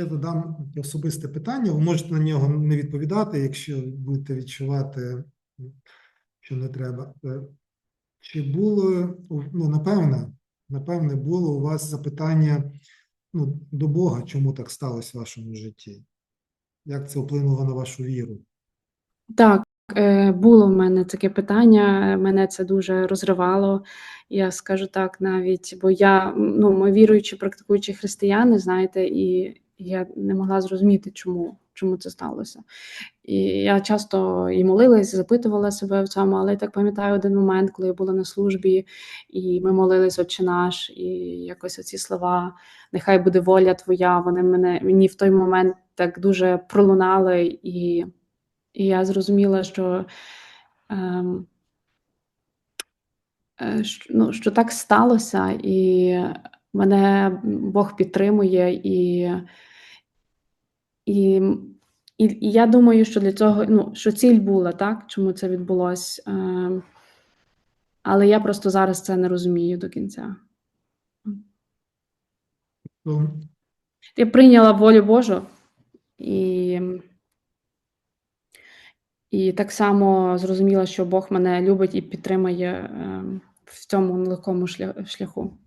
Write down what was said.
ще задам особисте питання. Ви можете на нього не відповідати, якщо будете відчувати, що не треба. Е, Чи було, ну, напевне, напевне, було у вас запитання ну, до Бога, чому так сталося в вашому житті? Як це вплинуло на вашу віру? Так, е, було в мене таке питання, мене це дуже розривало. Я скажу так навіть, бо я, ну, ми віруючі, практикуючі християни, знаєте, і я не могла зрозуміти, чому, чому це сталося. І я часто і молилась, запитувала себе в цьому, але я так пам'ятаю один момент, коли я була на службі, і ми молились Отче наш, і якось оці слова Нехай буде воля твоя, вони мене мені в той момент так дуже пролунали, і, і я зрозуміла, що, ем, е, ну, що так сталося, і мене Бог підтримує, і, і, і, і я думаю, що для цього ну, що ціль була, так, чому це відбулося. Ем, але я просто зараз це не розумію до кінця. То Я прийняла волю Божу і, і так само зрозуміла, що Бог мене любить і підтримує ем, в цьому нелегкому шля- шляху.